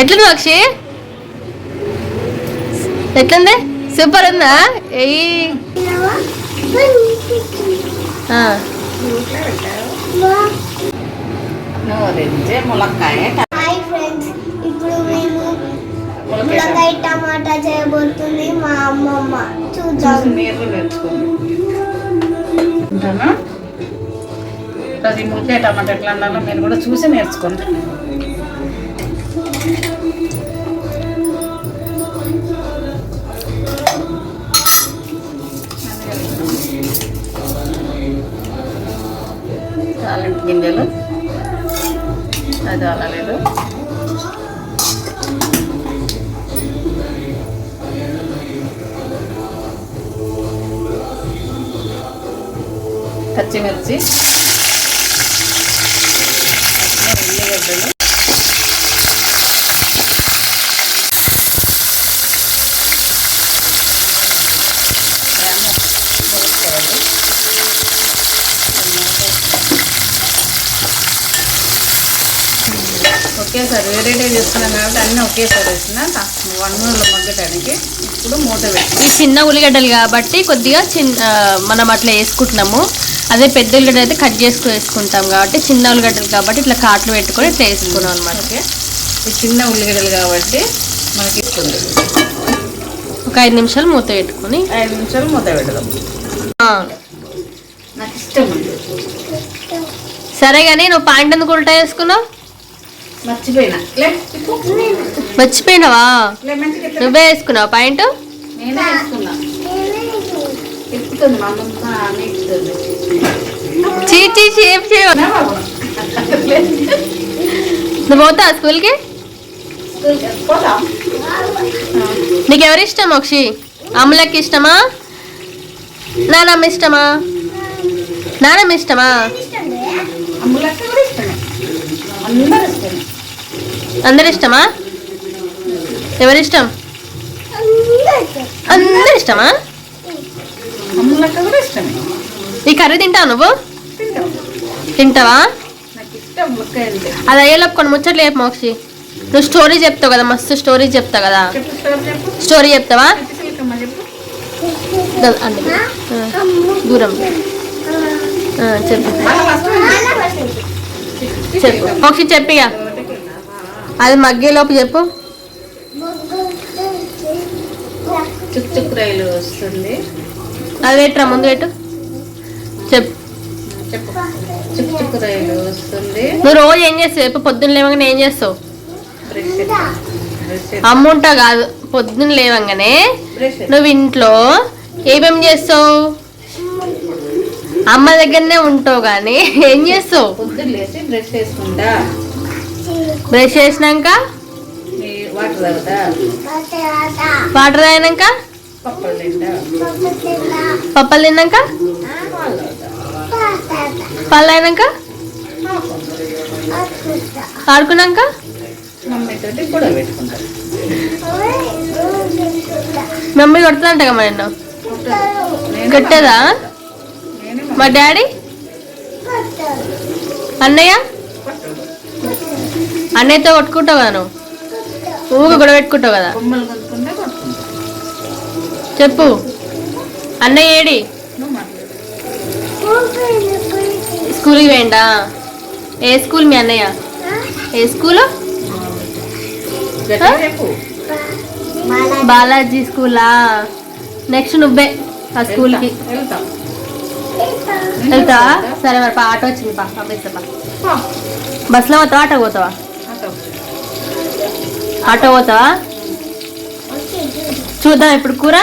ఎట్లుంది అక్షి? ఎట్లుంది? సూపర్ ఉందా? ములక్కాయ హాయ్ ఫ్రెండ్స్ ఇప్పుడు మేము ములకాయ టమాటా చేయబోతుంది మా అమ్మమ్మ. చూద్దాం. మీరు ములకాయ టమాటా ఎట్లా అన్నాలో మీరు కూడా చూసి నేర్చుకోండి తాలింపు గింజలు అది అలలేదు. పచ్చిమిర్చి ఉల్లిగడ్డలు ఇవన్నీ కలుపుకోవాలి. ఒకేసారి వేరేటే చేస్తున్నాం కాబట్టి అన్నీ ఒకేసారి వేసిన వన్ మినిట్లో మగ్గటానికి ఇప్పుడు మూత పెట్టి. ఈ చిన్న ఉల్లిగడ్డలు కాబట్టి కొద్దిగా చిన్న మనం అట్లా వేసుకుంటున్నాము. అదే పెద్ద ఉల్లిగడ్డ అయితే కట్ చేసుకుని వేసుకుంటాం కాబట్టి చిన్న ఉల్లిగడ్డలు కాబట్టి ఇట్లా కాట్లు పెట్టుకొని ఇట్లా వేసుకున్నాం అనమాట ఈ చిన్న ఉల్లిగడ్డలు కాబట్టి మనకి ఇస్తుంది ఒక ఐదు నిమిషాలు మూత పెట్టుకొని. ఐదు నిమిషాలు మూత పెడదాం. ఆ, నాకు ఇష్టం సరే కానీ నువ్వు పాయింట్ ఎందుకు ఉల్టా వేసుకున్నావు. మర్చిపోయినావా? నువ్వే వేసుకున్నావు పాయింట్. నువ్వు పోతావా స్కూల్కి? స్కూల్కి పోదాం. నీకు ఎవరు ఇష్టం అక్షి అమ్ములకి ఇష్టమా? నానమ్మ ఇష్టమా? నానమ్మ ఇష్టమా? అమ్ములక్క కూడా ఇష్టమే. అందరూ ఇష్టమే. అందరు ఇష్టమా ఎవరి ఇష్టం అందరు ఇష్టమా ఈ కర్రీ తింటావు నువ్వు? తింటావా? అది అయ్యేలోపు కొన్ని ముచ్చట్లు చెప్పు మోక్షి. నువ్వు స్టోరీ చెప్తావు కదా మస్తు స్టోరీ చెప్తావు కదా. స్టోరీ చెప్తావా? చిలకమ్మ దూరం. చెప్పు. చెప్పు. మోక్షి చెప్పిగా అది మగ్గేలోపు చెప్పు. చుక్ చుక్ రైలు వస్తుంది. అది పెట్టరా ముందు పెట్టు చెప్పు. చెప్పు. చుక్ చుక్ రైలు వస్తుంది. నువ్వు రోజు ఏం చేస్తావు? చెప్పు. పొద్దున్న లేవగానే ఏం చేస్తావు? అమ్ముంటా కాదు. పొద్దున్న లేవగానే నువ్వు ఇంట్లో ఏమేం చేస్తావు? అమ్మ దగ్గరనే ఉంటావు కానీ ఏం చేస్తావు? పొద్దున్న లేచి బ్రష్ వేసుకుంటా బ్రష్ చేసినాక? వాటర్ తాగినాక? పప్పులు తిన్నాక? పళ్ళు అయినాక ఆడుకున్నాక? మమ్మీ కొడుతుందంట కదా నిన్ను? నేనే కొట్టేదా? మా డాడీ? అన్నయ్య? అన్నయ్యతో కొట్టుకుంటావు కదా నువ్వు? ఊగా గొడవ పెట్టుకుంటావు కదా? చెప్పు. అన్నయ్య ఏడి? స్కూల్కి వేయండా ఏ స్కూల్ మీ అన్నయ్య? ఏ స్కూలు? బాలాజీ స్కూలా? నెక్స్ట్ నువ్వే ఆ స్కూల్కి. వెళ్తాం. వెళ్తావా? సరే మరి పా, ఆటో వచ్చింది పా పంపిస్తా. బస్సులో పోతావా ఆటో పోతావా? ఆటో. పోతావా? చూద్దాం ఇప్పుడు కూర?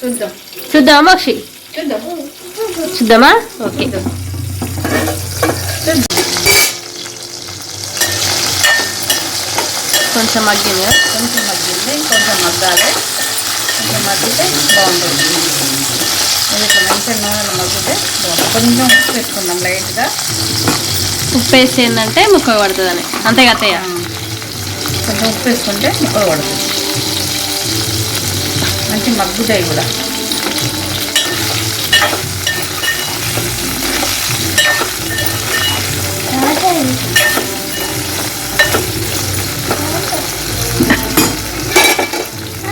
చూద్దాం. చూద్దామా మక్షి? చూద్దాం. చూద్దామా? ఓకే. కొంచెం మగ్గింది? కొంచెం మగ్గింది కొంచెం మగ్గాలి. కొంచెం మగ్గితే బాగుంటుంది. ఇది ఇట్లా మంచిగా నూనెలో మగ్గితే కొంచెం ఉప్పు వేసుకుందాం లైట్గా. ఉప్పు వేసి ఏంటంటే ముక్క పడుతుందని. అంతే కదా ఉప్పు వేసుకుంటే ముక్కలు పడుతుంది మంచి మగ్గుతాయి కూడా.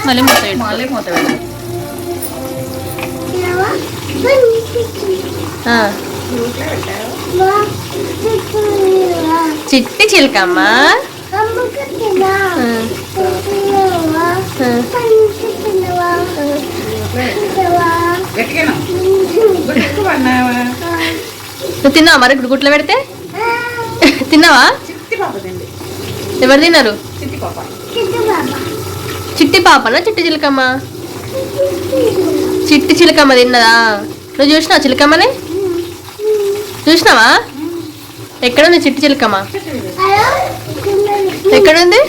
మళ్ళీ మూత. మళ్ళీ మూత చిట్టి చిలకమ్మ. నువ్వు తిన్నావా మరి ఇప్పుడు గుట్లో పెడితే? తిన్నావా? ఎవరు తిన్నారు? చిట్టి పాపనా చిట్టి చిలకమ్మ? చిట్టి చిలకమ్మ తిన్నదా? నువ్వు చూసినావా చిలకమ్మని? చూసినావా? ఎక్కడుంది చిట్టి చిలకమ్మ? ఎక్కడుంది?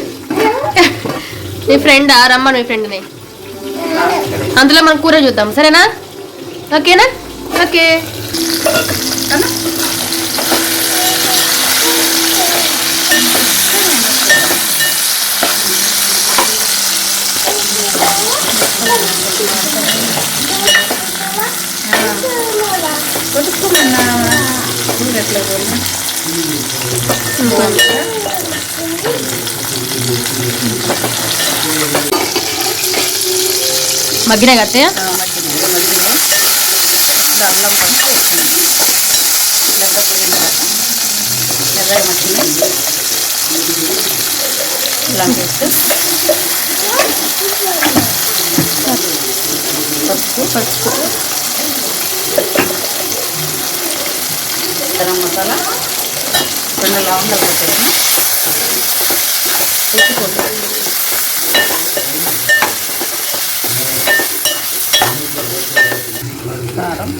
నీ ఫ్రెండా? రమ్మ నీ ఫ్రెండ్ని. అందులో మనం కూర చూద్దాం. సరేనా? ఓకేనా? ఓకే. కొట్టుకున్నావా చూడు ఎట్లా పోయినా మగ్గిన కట్టే మధ్యలో మధ్యలో ఇలా వేస్తే పసుపు పసుపు గరం మసాలా రెండు లవంగాలు కారం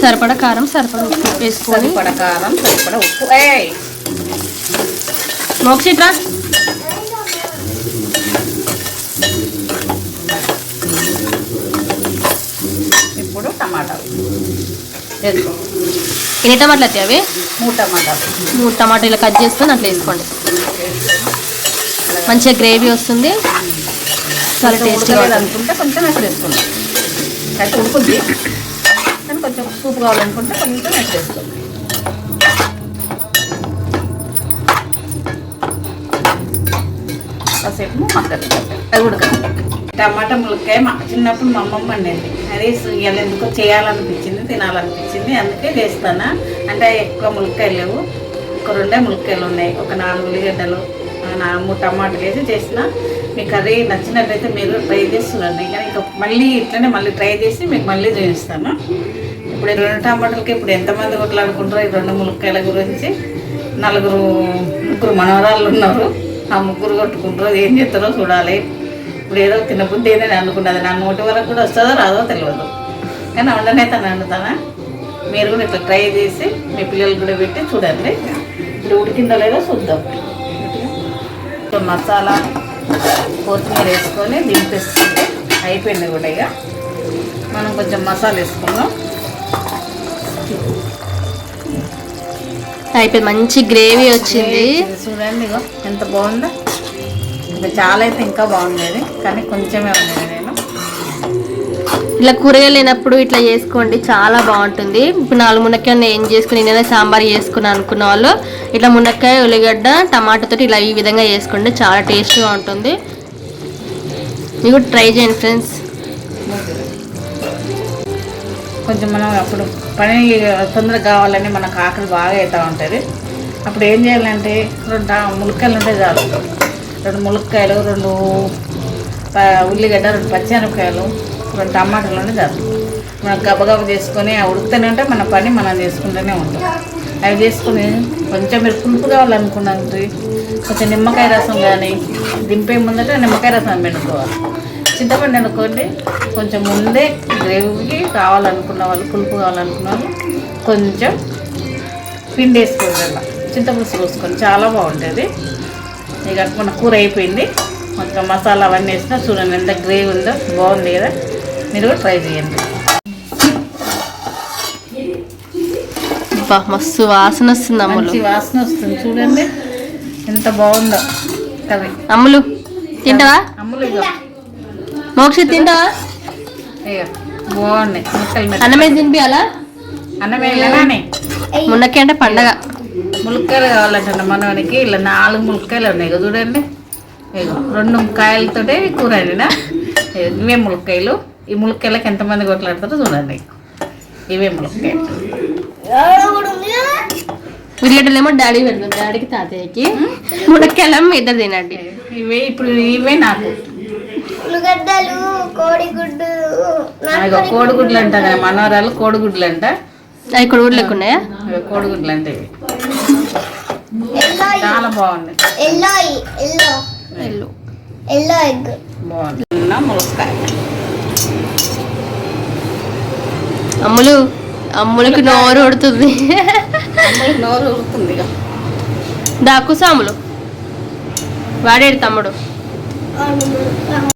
సరిపడా కారం సరిపడా ఉప్పు వేసుకొని. సరిపడ కారం సరిపడ ఉప్పు. మోక్షిత్రా ఇప్పుడు టమాటాలు వేసుకో ఎన్ని టమాటాలు అయితే అవి? మూడు టమాటాలు. మూడు టమాటాలు కట్ చేసుకొని అట్లా వేసుకోండి. మంచిగా గ్రేవీ వస్తుంది. చాలా టేస్టీగా అనుకుంటే కొంచెం ఎక్కడ వేసుకోండి. అయితే ఉడుకుద్ది కానీ కొంచెం సూప్ కావాలనుకుంటే కొంచెం ఎక్కడ వేసుకోండి. కాసేపు మగ్గదు అది ఉడకదు టమాటా ములక్కాయ మా చిన్నప్పుడు మా అమ్మమ్మ వండేది. అది ఇవాళ ఎందుకో చేయాలనిపించింది తినాలనిపించింది అందుకే చేస్తాను? అంటే ఎక్కువ ములక్కాయలు లేవు. ఒక రెండే ములక్కాయలు ఉన్నాయి. ఒక నాలుగు ఉల్లిగడ్డలు నాలుగు టమాటాలు వేసి చేసిన. మీకు కర్రీ నచ్చినట్లయితే మీరు ట్రై చేస్తున్నారండి కానీ ఇంకా మళ్ళీ ఇట్లనే మళ్ళీ ట్రై చేసి మీకు మళ్ళీ చూపిస్తాను. ఇప్పుడు రెండు టమాటాలకి ఇప్పుడు ఎంతమంది కొట్లాడుకుంటారో ఈ రెండు ములక్కాయల గురించి. నలుగురు ముగ్గురు మనవరాళ్ళు ఉన్నారు. ఆ ముగ్గురు కొట్టుకుంటారో ఏం చేస్తారో చూడాలి. ఇప్పుడు ఏదో తినబుద్ధి ఏందని అనుకున్నది నా నోటి వరకు కూడా వస్తుందో రాదో తెలియదు. కానీ వండనైతే అని వండుతానా మీరు కూడా ఇట్లా ట్రై చేసి మీ పిల్లలు కూడా పెట్టి చూడండి. ఇప్పుడు ఉడికిందో లేదో చూద్దాం. ఇప్పుడు మసాలా కొత్తిమీర వేసుకొని దింపేసుకుంటే అయిపోయింది కూడా ఇక. మనం కొంచెం మసాలా వేసుకుందాం. అయిపోయింది. మంచి గ్రేవీ వచ్చింది. చూడండి ఎంత బాగుందో. ఇంకా చాలా అయితే ఇంకా బాగుండేది కానీ కొంచెమే ఉండేది నేను. ఇట్లా కూరగాయలు లేనప్పుడు ఇట్లా చేసుకోండి చాలా బాగుంటుంది. ఇప్పుడు నాలుగు మునక్కాయలు ఏం చేసుకుని నేనే సాంబార్ చేసుకున్నాను అనుకున్న వాళ్ళు ఇట్లా మునక్కాయ ఉల్లిగడ్డ టమాటాతో ఇలా ఈ విధంగా చేసుకోండి చాలా టేస్ట్గా ఉంటుంది. మీరు కూడా ట్రై చేయండి ఫ్రెండ్స్. కొంచెం మనం అప్పుడు పని తొందరగా కావాలని మనకు ఆకలి బాగా అవుతూ ఉంటుంది. అప్పుడు ఏం చేయాలంటే రెండు టా- ములక్కాయలు ఉంటే చాలు. రెండు ములక్కాయలు రెండు ఉల్లిగడ్డ రెండు పచ్చిమిరపకాయలు రెండు టమాటాలు ఉంటే చాలు. మనం గబగబ చేసుకొని ఆ ఉడుకుతూనే ఉంటే మన పని మనం చేసుకుంటూనే ఉంటాం. అవి చేసుకుని కొంచెం మీరు పులుపు కావాలనుకున్నది కొంచెం నిమ్మకాయ రసం కానీ దింపే ముందట నిమ్మకాయ రసం పెట్టుకోవాలి చింతపండు అనుకోండి కొంచెం ముందే గ్రేవీకి కావాలనుకున్న వాళ్ళు పులుపు కావాలనుకున్న వాళ్ళు కొంచెం పిండి వేసుకోవాలి చింతపులుసు పోసుకొని చాలా బాగుంటుంది. ఇక మన కూర అయిపోయింది. మొత్తం మసాలా అవన్నీ వేసినా చూడండి ఎంత గ్రేవీ ఉందో బాగుంది కదా. మీరు కూడా ట్రై చేయండి. మస్తు వాసన వస్తుంది అమ్ములు. వాసన వస్తుంది. చూడండి ఎంత బాగుందో కర్రీ. అమ్ములు తింటావా? అమ్ములు మోక్ష తింటావా? బాగున్నాయి అన్నమే తినిపించాలా అన్నమే మునక్కాయ అంటే పండగ. ములక్కాయలు కావాలంట మనవనికి ఇలా నాలుగు ములక్కాయలు ఉన్నాయి ఇక చూడండి. రెండు కాయలతోటే కూర ఇగో ఇవే ములక్కాయలు. ఈ ములక్కాయలకు ఎంతమంది కొట్లాడతారో చూడండి. ఇవే ములక్కాయలు. ఉల్లిగడ్డలేమో డాడీ పెడతాం డాడీకి తాతయ్యకి. మునక్కాయలేమో ఇద్దరు తినండి. ఇవే ఇప్పుడు ఇవే నాకు. ఉల్లిగడ్డలు కోడిగుడ్డు కోడిగుడ్లు అంట కదా మనవరాలు కోడిగుడ్లు అంట. ఇక్కడ ఊర్లోకి ఉన్నాయా? కోడిగుడ్లు అంటే చాలా బాగున్నాయి ఎల్లో ఎల్లో. వెళ్ళు ఎల్లో. ఎగ్ బాగుంది. ములక్కాయ. అమ్ములు అమ్ములకి నోరు ఉడుతుంది నోరు ఉడుతుంది దాకు సాములు వాడేడు తమ్ముడు.